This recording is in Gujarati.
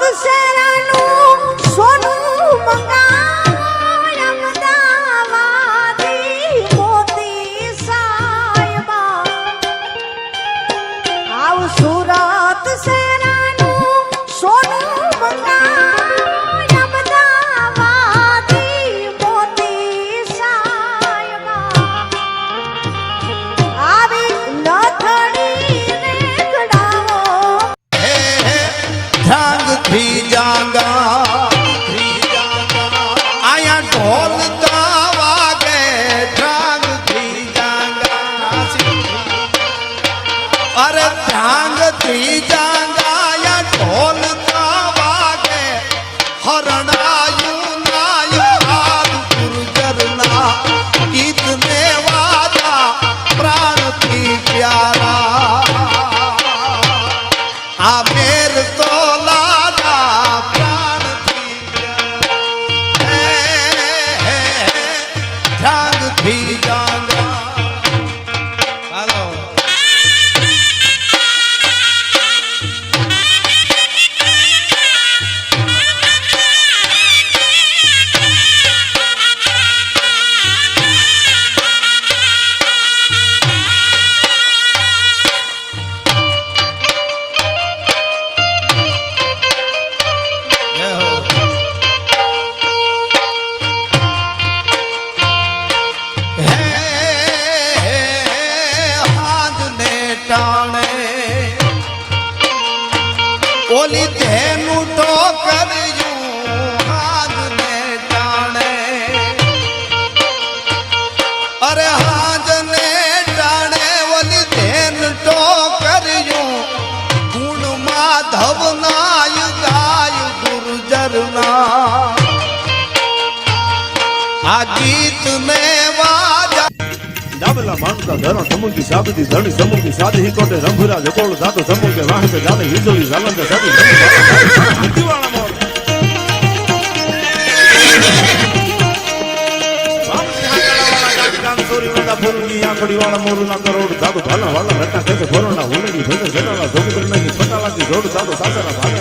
puxar ઓલી તેનું ટોકર્યું હાથને ટાણે. અરે હાજને ટાણે ઓલી તેન ગાય ગુર્જરના આ ગીત ને ડાબલા માનતા ધરણ સમુકી સાબતી, ધણી સમુકી સાધી કોટે રંભુરા જકોળ સાતો સમુકે વાહતે જાને હિજોલી જાલંદ સાધી દિવાળા મોર આંખડી વાળા મોરું ના કરોડ સાધુ ભાલા વાળા રટા ખેસે ભરોના હુંડી ભેગે જનાલા ધોગદર નહીં પટાલાથી જોડ સાધુ સાસરા